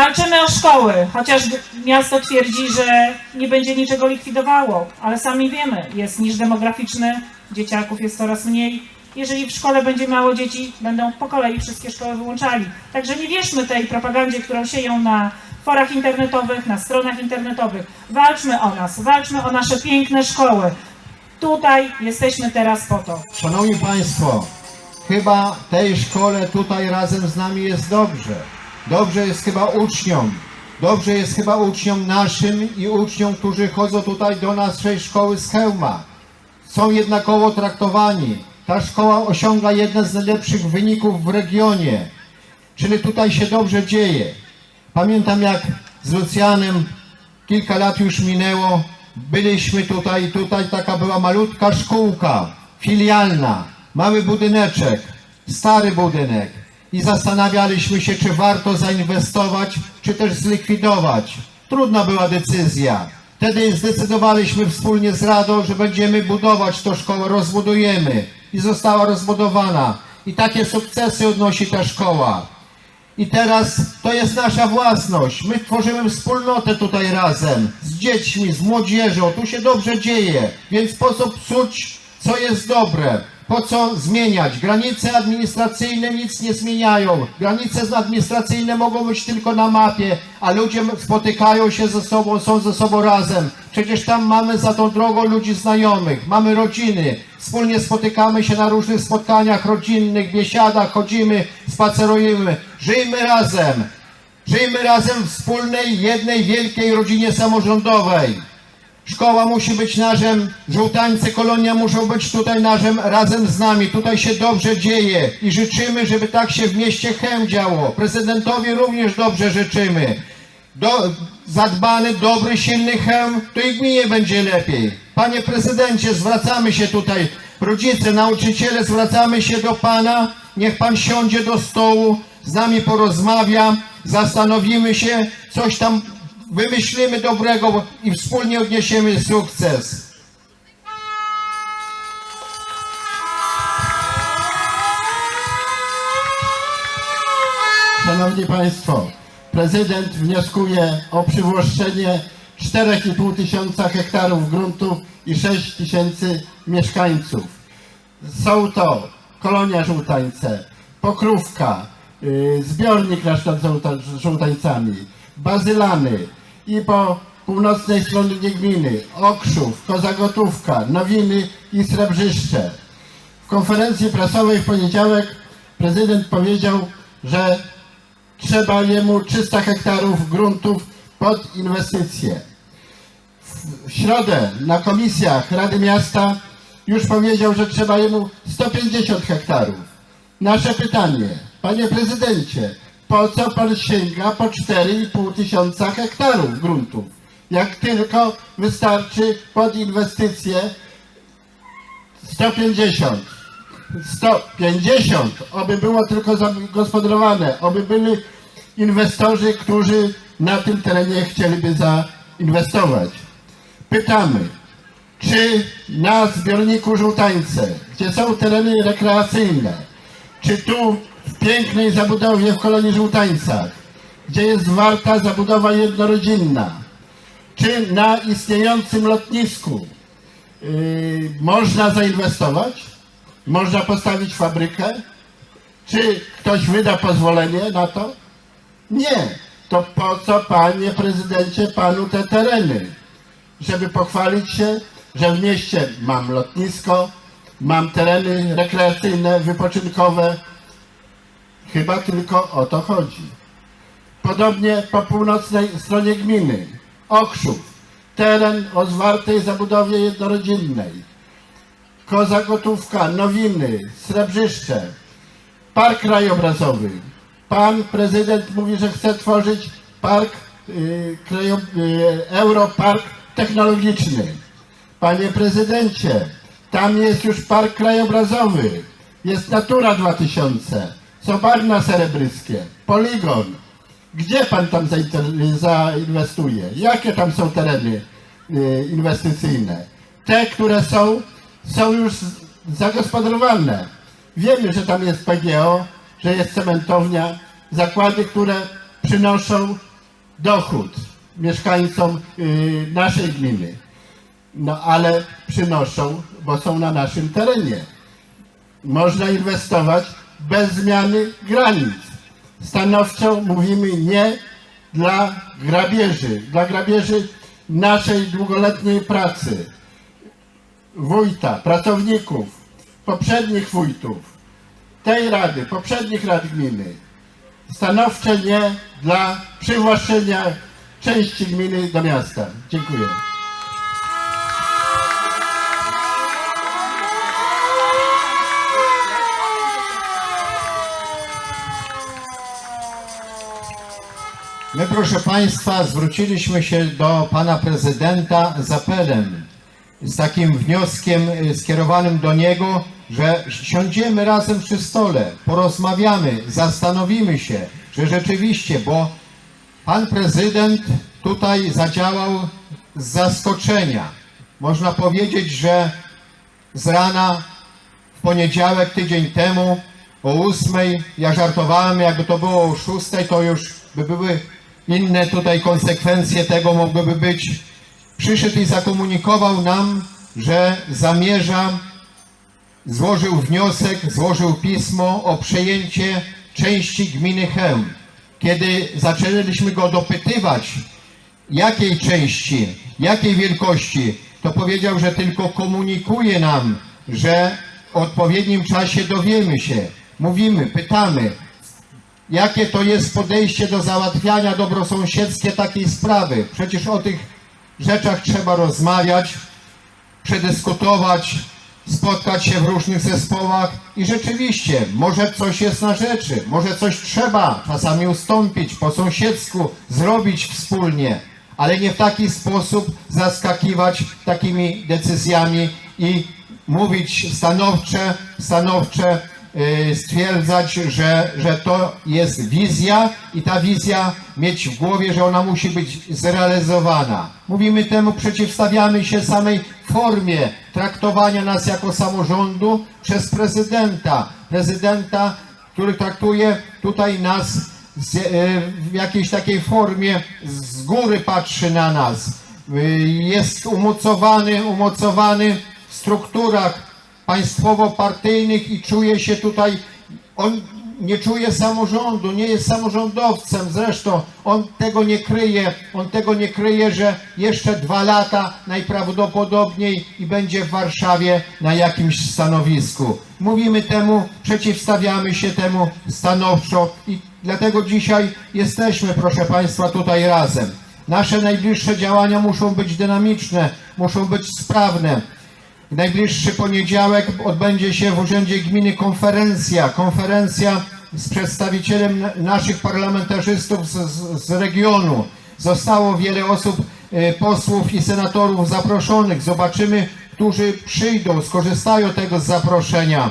Walczymy o szkoły, chociaż miasto twierdzi, że nie będzie niczego likwidowało, ale sami wiemy, jest niż demograficzny, dzieciaków jest coraz mniej. Jeżeli w szkole będzie mało dzieci, będą po kolei wszystkie szkoły wyłączali. Także nie wierzmy tej propagandzie, którą sieją na forach internetowych, na stronach internetowych. Walczmy o nas, walczmy o nasze piękne szkoły. Tutaj jesteśmy teraz po to. Szanowni Państwo, chyba tej szkole tutaj razem z nami jest dobrze. Dobrze jest chyba uczniom. Dobrze jest chyba uczniom naszym i uczniom, którzy chodzą tutaj do naszej szkoły z Chełma. Są jednakowo traktowani. Ta szkoła osiąga jeden z najlepszych wyników w regionie. Czyli tutaj się dobrze dzieje. Pamiętam jak z Lucjanem kilka lat już minęło. Byliśmy tutaj, tutaj taka była malutka szkółka, filialna, mały budyneczek, stary budynek. I zastanawialiśmy się, czy warto zainwestować, czy też zlikwidować. Trudna była decyzja. Wtedy zdecydowaliśmy wspólnie z Radą, że będziemy budować tą szkołę, rozbudujemy. I została rozbudowana. I takie sukcesy odnosi ta szkoła. I teraz to jest nasza własność. My tworzymy wspólnotę tutaj razem z dziećmi, z młodzieżą. Tu się dobrze dzieje, więc po co psuć, co jest dobre? Po co zmieniać? Granice administracyjne nic nie zmieniają. Granice administracyjne mogą być tylko na mapie, a ludzie spotykają się ze sobą, są ze sobą razem. Przecież tam mamy za tą drogą ludzi znajomych, mamy rodziny. Wspólnie spotykamy się na różnych spotkaniach rodzinnych, biesiadach, chodzimy, spacerujemy. Żyjmy razem. Żyjmy razem w wspólnej, jednej wielkiej rodzinie samorządowej. Szkoła musi być narzem, żółtańce, kolonia muszą być tutaj narzem razem z nami. Tutaj się dobrze dzieje i życzymy, żeby tak się w mieście Chem działo. Prezydentowi również dobrze życzymy. Do, zadbany, dobry, silny Chem, to i gminie będzie lepiej. Panie prezydencie, zwracamy się tutaj, rodzice, nauczyciele, zwracamy się do pana. Niech pan siądzie do stołu, z nami porozmawia, zastanowimy się, coś tam wymyślimy dobrego i wspólnie odniesiemy sukces. Szanowni Państwo, prezydent wnioskuje o przywłaszczenie 4,5 tysiąca hektarów gruntów i 6 tysięcy mieszkańców. Są to kolonia żółtańce, pokrówka, yy, zbiornik na żółta- żółtańcami, bazylany i po północnej stronie gminy Okrzów, Kozagotówka, Nowiny i Srebrzyszcze. W konferencji prasowej w poniedziałek prezydent powiedział, że trzeba jemu 300 hektarów gruntów pod inwestycje. W środę na komisjach Rady Miasta już powiedział, że trzeba jemu 150 hektarów. Nasze pytanie, panie prezydencie, po co pan sięga po 4,5 tysiąca hektarów gruntów? Jak tylko wystarczy pod inwestycje 150. 150, oby było tylko zagospodarowane, oby byli inwestorzy, którzy na tym terenie chcieliby zainwestować. Pytamy, czy na zbiorniku Żółtańce, gdzie są tereny rekreacyjne, czy tu pięknej zabudowie w kolonii Żółtańcach, gdzie jest warta zabudowa jednorodzinna, czy na istniejącym lotnisku yy, można zainwestować? Można postawić fabrykę? Czy ktoś wyda pozwolenie na to? Nie. To po co, panie prezydencie, panu te tereny? Żeby pochwalić się, że w mieście mam lotnisko, mam tereny rekreacyjne, wypoczynkowe. Chyba tylko o to chodzi. Podobnie po północnej stronie gminy. Okrzów. Teren o zwartej zabudowie jednorodzinnej. Koza Gotówka, Nowiny, Srebrzyszcze, Park Krajobrazowy. Pan prezydent mówi, że chce tworzyć park, yy, krajo, yy, Europark Technologiczny. Panie prezydencie, tam jest już park krajobrazowy, jest Natura 2000, są bagna serebryskie, poligon. Gdzie pan tam zainwestuje? Jakie tam są tereny yy, inwestycyjne? Te, które są są już zagospodarowane. Wiemy, że tam jest PGO, że jest cementownia, zakłady, które przynoszą dochód mieszkańcom y, naszej gminy. No ale przynoszą, bo są na naszym terenie. Można inwestować bez zmiany granic. Stanowczo mówimy nie dla grabieży, dla grabieży naszej długoletniej pracy, wójta, pracowników, poprzednich wójtów, tej rady, poprzednich rad gminy. Stanowcze nie dla przywłaszczenia części gminy do miasta. Dziękuję. My, proszę Państwa, zwróciliśmy się do Pana Prezydenta z apelem, z takim wnioskiem y, skierowanym do niego, że siądziemy razem przy stole, porozmawiamy, zastanowimy się, że rzeczywiście, bo Pan Prezydent tutaj zadziałał z zaskoczenia. Można powiedzieć, że z rana w poniedziałek, tydzień temu, o ósmej, ja żartowałem, jakby to było o szóstej, to już by były inne tutaj konsekwencje tego mogłyby być. Przyszedł i zakomunikował nam, że zamierza, złożył wniosek, złożył pismo o przejęcie części gminy Chełm. Kiedy zaczęliśmy go dopytywać, jakiej części, jakiej wielkości, to powiedział, że tylko komunikuje nam, że w odpowiednim czasie dowiemy się. Mówimy, pytamy, jakie to jest podejście do załatwiania dobrosąsiedzkie takiej sprawy. Przecież o tych rzeczach trzeba rozmawiać, przedyskutować, spotkać się w różnych zespołach i rzeczywiście, może coś jest na rzeczy, może coś trzeba czasami ustąpić po sąsiedzku, zrobić wspólnie, ale nie w taki sposób zaskakiwać takimi decyzjami i mówić stanowcze, stanowcze stwierdzać, że, że to jest wizja i ta wizja mieć w głowie, że ona musi być zrealizowana. Mówimy temu, przeciwstawiamy się samej formie traktowania nas jako samorządu przez prezydenta. Prezydenta, który traktuje tutaj nas z, y, w jakiejś takiej formie, z góry patrzy na nas. Y, Jest umocowany, umocowany w strukturach państwowo-partyjnych i czuje się tutaj, on nie czuje samorządu, nie jest samorządowcem, zresztą on tego nie kryje, on tego nie kryje, że jeszcze dwa lata najprawdopodobniej i będzie w Warszawie na jakimś stanowisku. Mówimy temu, przeciwstawiamy się temu stanowczo i dlatego dzisiaj jesteśmy, proszę Państwa, tutaj razem. Nasze najbliższe działania muszą być dynamiczne, muszą być sprawne. W najbliższy poniedziałek odbędzie się w Urzędzie Gminy konferencja. Konferencja z przedstawicielem na- naszych parlamentarzystów z, z, z regionu. Zostało wiele osób, e, posłów i senatorów zaproszonych. Zobaczymy, którzy przyjdą, skorzystają tego z zaproszenia.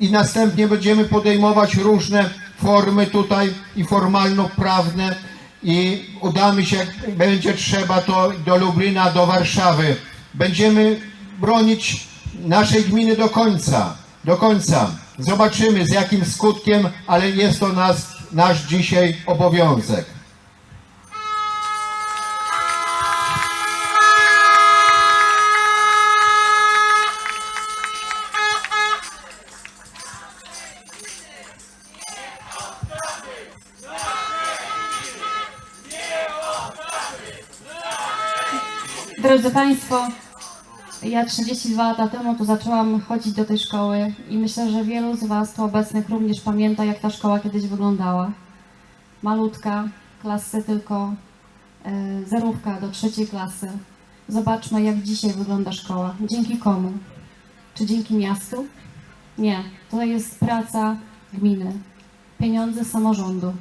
I następnie będziemy podejmować różne formy tutaj i formalno-prawne i udamy się, jak będzie trzeba, to do Lublina, do Warszawy. Będziemy bronić naszej gminy do końca, do końca. Zobaczymy z jakim skutkiem, ale jest to nas, nasz dzisiaj obowiązek. Drodzy Państwo, ja 32 lata temu tu zaczęłam chodzić do tej szkoły i myślę, że wielu z Was tu obecnych również pamięta, jak ta szkoła kiedyś wyglądała. Malutka, klasy tylko e, zerówka do trzeciej klasy. Zobaczmy, jak dzisiaj wygląda szkoła. Dzięki komu? Czy dzięki miastu? Nie, to jest praca gminy, pieniądze samorządu.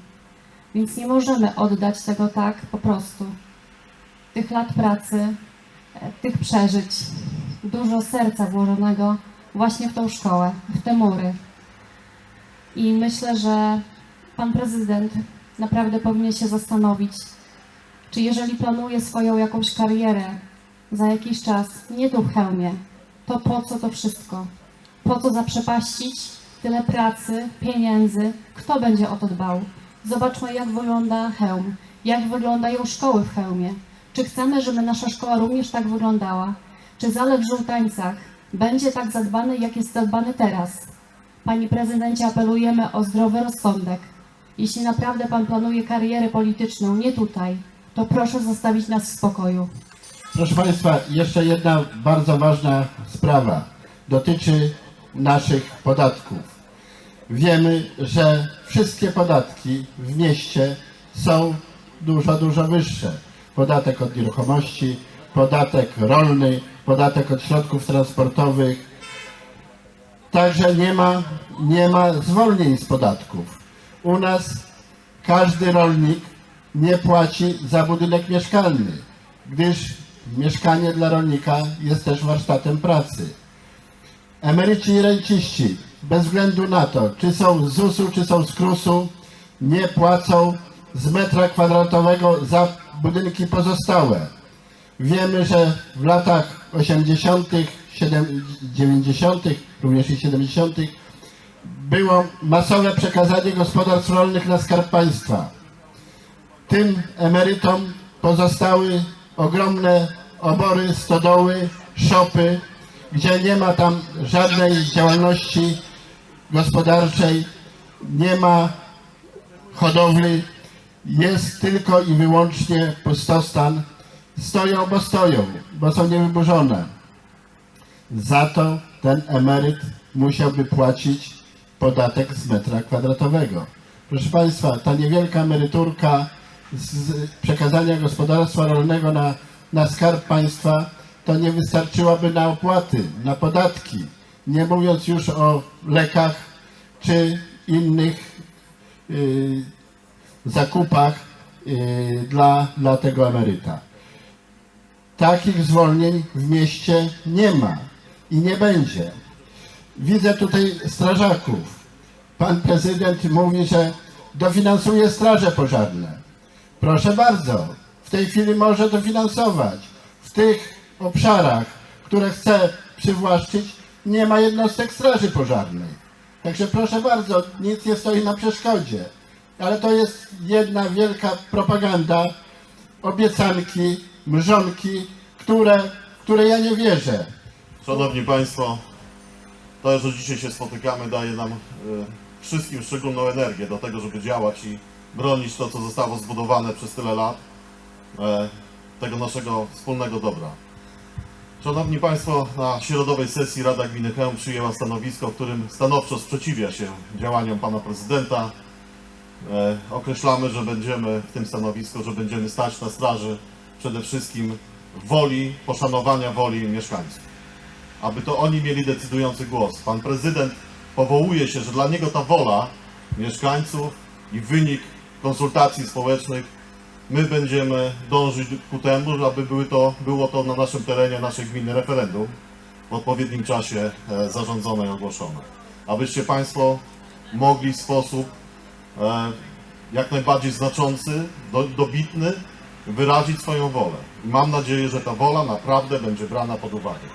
Więc nie możemy oddać tego tak po prostu tych lat pracy, e, tych przeżyć, dużo serca włożonego właśnie w tą szkołę, w te mury. I myślę, że pan prezydent naprawdę powinien się zastanowić, czy jeżeli planuje swoją jakąś karierę za jakiś czas, nie tu w hełmie, to po co to wszystko? Po co zaprzepaścić tyle pracy, pieniędzy? Kto będzie o to dbał? Zobaczmy, jak wygląda hełm, jak wyglądają szkoły w Chełmie. Czy chcemy, żeby nasza szkoła również tak wyglądała? Czy zalew w Żółtańcach będzie tak zadbany, jak jest zadbany teraz? Panie prezydencie, apelujemy o zdrowy rozsądek. Jeśli naprawdę pan planuje karierę polityczną nie tutaj, to proszę zostawić nas w spokoju. Proszę Państwa, jeszcze jedna bardzo ważna sprawa dotyczy naszych podatków. Wiemy, że wszystkie podatki w mieście są dużo, dużo wyższe. Podatek od nieruchomości, podatek rolny, podatek od środków transportowych. Także nie ma, nie ma zwolnień z podatków. U nas każdy rolnik nie płaci za budynek mieszkalny, gdyż mieszkanie dla rolnika jest też warsztatem pracy. Emeryci i renciści, bez względu na to, czy są z ZUS-u, czy są z KRUS-u, nie płacą z metra kwadratowego za budynki pozostałe. Wiemy, że w latach 80., 90., również i 70. było masowe przekazanie gospodarstw rolnych na skarb państwa. Tym emerytom pozostały ogromne obory, stodoły, szopy, gdzie nie ma tam żadnej działalności gospodarczej, nie ma hodowli, jest tylko i wyłącznie pustostan. Stoją, bo stoją, bo są niewyburzone. Za to ten emeryt musiałby płacić podatek z metra kwadratowego. Proszę Państwa, ta niewielka emeryturka z przekazania gospodarstwa rolnego na, na skarb państwa to nie wystarczyłaby na opłaty, na podatki, nie mówiąc już o lekach czy innych y, zakupach y, dla, dla tego emeryta. Takich zwolnień w mieście nie ma i nie będzie. Widzę tutaj strażaków. Pan prezydent mówi, że dofinansuje straże pożarne. Proszę bardzo, w tej chwili może dofinansować. W tych obszarach, które chce przywłaszczyć, nie ma jednostek straży pożarnej. Także proszę bardzo, nic nie stoi na przeszkodzie. Ale to jest jedna wielka propaganda, obiecanki, mrzonki, które, które ja nie wierzę. Szanowni Państwo, to, że dzisiaj się spotykamy, daje nam y, wszystkim szczególną energię do tego, żeby działać i bronić to, co zostało zbudowane przez tyle lat, e, tego naszego wspólnego dobra. Szanowni Państwo, na środowej sesji Rada Gminy Chełm przyjęła stanowisko, w którym stanowczo sprzeciwia się działaniom Pana Prezydenta. E, określamy, że będziemy w tym stanowisku, że będziemy stać na straży przede wszystkim woli, poszanowania woli mieszkańców aby to oni mieli decydujący głos. Pan prezydent powołuje się, że dla niego ta wola mieszkańców i wynik konsultacji społecznych, my będziemy dążyć ku temu, aby były to, było to na naszym terenie, naszej gminy referendum w odpowiednim czasie e, zarządzone i ogłoszone. Abyście Państwo mogli w sposób e, jak najbardziej znaczący, do, dobitny wyrazić swoją wolę. I mam nadzieję, że ta wola naprawdę będzie brana pod uwagę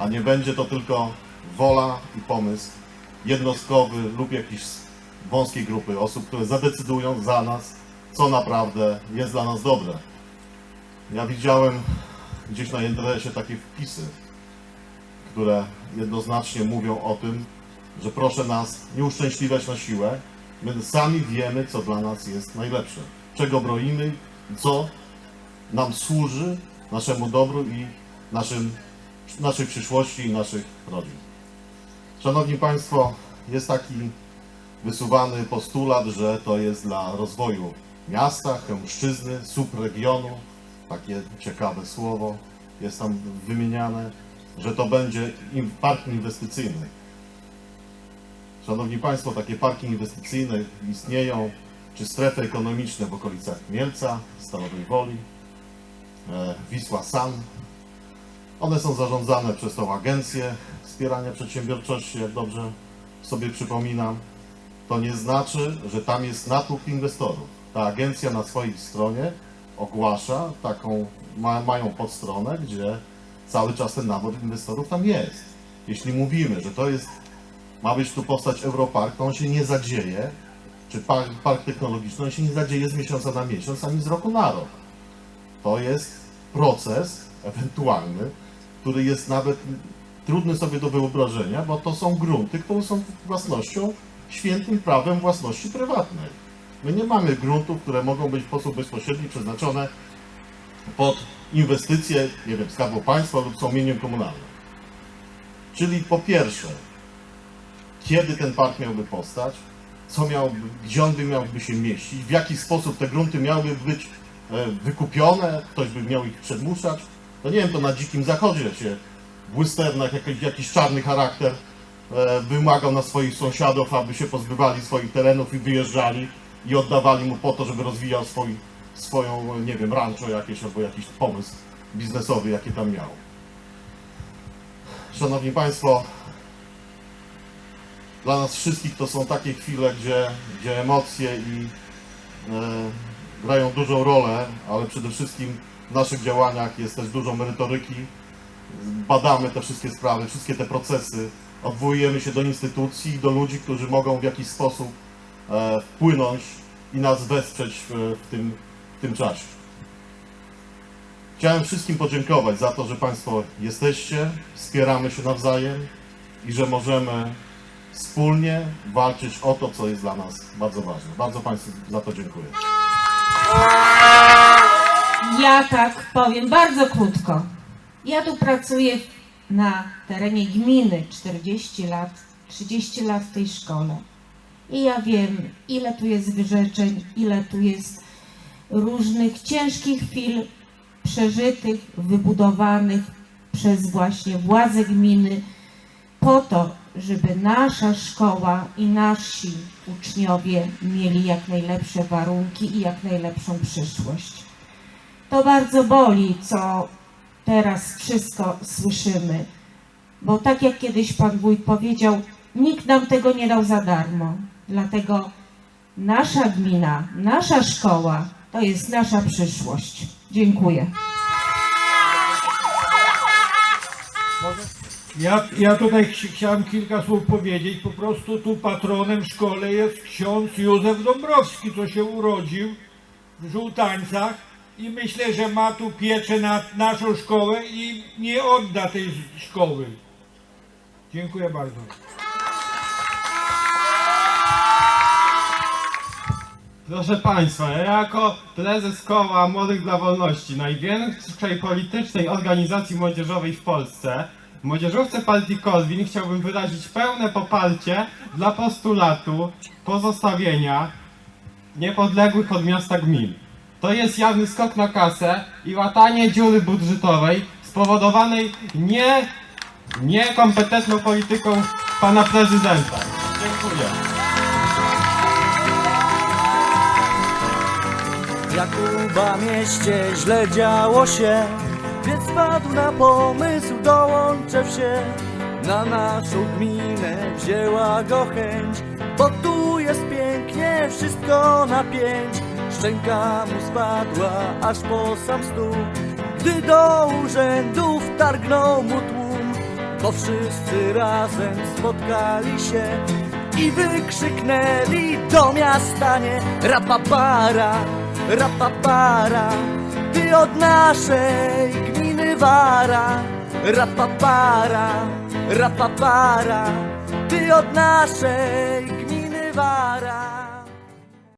a nie będzie to tylko wola i pomysł jednostkowy lub jakiejś wąskiej grupy osób, które zadecydują za nas, co naprawdę jest dla nas dobre. Ja widziałem gdzieś na interesie takie wpisy, które jednoznacznie mówią o tym, że proszę nas nie uszczęśliwiać na siłę. My sami wiemy, co dla nas jest najlepsze, czego broimy, co nam służy, naszemu dobru i naszym naszej przyszłości i naszych rodzin. Szanowni Państwo, jest taki wysuwany postulat, że to jest dla rozwoju miasta, Chełmszczyzny, subregionu, takie ciekawe słowo jest tam wymieniane, że to będzie park inwestycyjny. Szanowni Państwo, takie parki inwestycyjne istnieją, czy strefy ekonomiczne w okolicach Mielca, Stalowej Woli, e, Wisła San, one są zarządzane przez tą agencję wspierania przedsiębiorczości, jak dobrze sobie przypominam. To nie znaczy, że tam jest natłok inwestorów. Ta agencja na swojej stronie ogłasza taką, ma, mają podstronę, gdzie cały czas ten nabór inwestorów tam jest. Jeśli mówimy, że to jest, ma być tu powstać Europark, to on się nie zadzieje czy park, park technologiczny, on się nie zadzieje z miesiąca na miesiąc, ani z roku na rok. To jest proces ewentualny, który jest nawet trudny sobie do wyobrażenia, bo to są grunty, które są własnością, świętym prawem własności prywatnej. My nie mamy gruntów, które mogą być w sposób bezpośredni przeznaczone pod inwestycje, nie wiem, Skarbu Państwa lub są mieniem komunalnym. Czyli po pierwsze, kiedy ten park miałby powstać, co miałby, gdzie on by miałby się mieścić, w jaki sposób te grunty miałyby być e, wykupione, ktoś by miał ich przedmuszać. To nie wiem, to na dzikim zachodzie się w westernach jakiś, jakiś czarny charakter e, wymagał na swoich sąsiadów, aby się pozbywali swoich terenów i wyjeżdżali i oddawali mu po to, żeby rozwijał swój, swoją, nie wiem, rancho jakieś albo jakiś pomysł biznesowy, jaki tam miał. Szanowni Państwo, dla nas wszystkich to są takie chwile, gdzie, gdzie emocje i e, grają dużą rolę, ale przede wszystkim w naszych działaniach jest też dużo merytoryki. Badamy te wszystkie sprawy, wszystkie te procesy, odwołujemy się do instytucji do ludzi, którzy mogą w jakiś sposób e, wpłynąć i nas wesprzeć w, w, tym, w tym czasie. Chciałem wszystkim podziękować za to, że Państwo jesteście, wspieramy się nawzajem i że możemy wspólnie walczyć o to, co jest dla nas bardzo ważne. Bardzo Państwu za to dziękuję. Ja tak powiem bardzo krótko. Ja tu pracuję na terenie gminy 40 lat, 30 lat w tej szkole. I ja wiem, ile tu jest wyrzeczeń, ile tu jest różnych ciężkich chwil przeżytych, wybudowanych przez właśnie władze gminy po to, żeby nasza szkoła i nasi uczniowie mieli jak najlepsze warunki i jak najlepszą przyszłość. To bardzo boli, co teraz wszystko słyszymy, bo tak jak kiedyś Pan Wójt powiedział, nikt nam tego nie dał za darmo. Dlatego nasza gmina, nasza szkoła to jest nasza przyszłość. Dziękuję. Ja, ja tutaj ch- chciałem kilka słów powiedzieć. Po prostu tu patronem szkole jest ksiądz Józef Dąbrowski, co się urodził w Żółtańcach i myślę, że ma tu pieczę nad naszą szkołę i nie odda tej szkoły. Dziękuję bardzo. Proszę Państwa, ja jako prezes Koła Młodych dla Wolności, największej politycznej organizacji młodzieżowej w Polsce, w Młodzieżówce Partii Korwin chciałbym wyrazić pełne poparcie dla postulatu pozostawienia niepodległych od miasta gmin. To jest jawny skok na kasę i łatanie dziury budżetowej spowodowanej nie, niekompetentną polityką pana prezydenta. Dziękuję. Jakuba mieście źle działo się Więc wpadł na pomysł, dołączę się. Na naszą gminę wzięła go chęć Bo tu jest pięknie, wszystko na pięć. Szczęka mu spadła aż po sam stół. Gdy do urzędów targnął mu tłum Bo wszyscy razem spotkali się i wykrzyknęli do miasta nie rapapara, rapapara, ty od naszej gminy wara, rapapara, rapapara, ty od naszej gminy wara.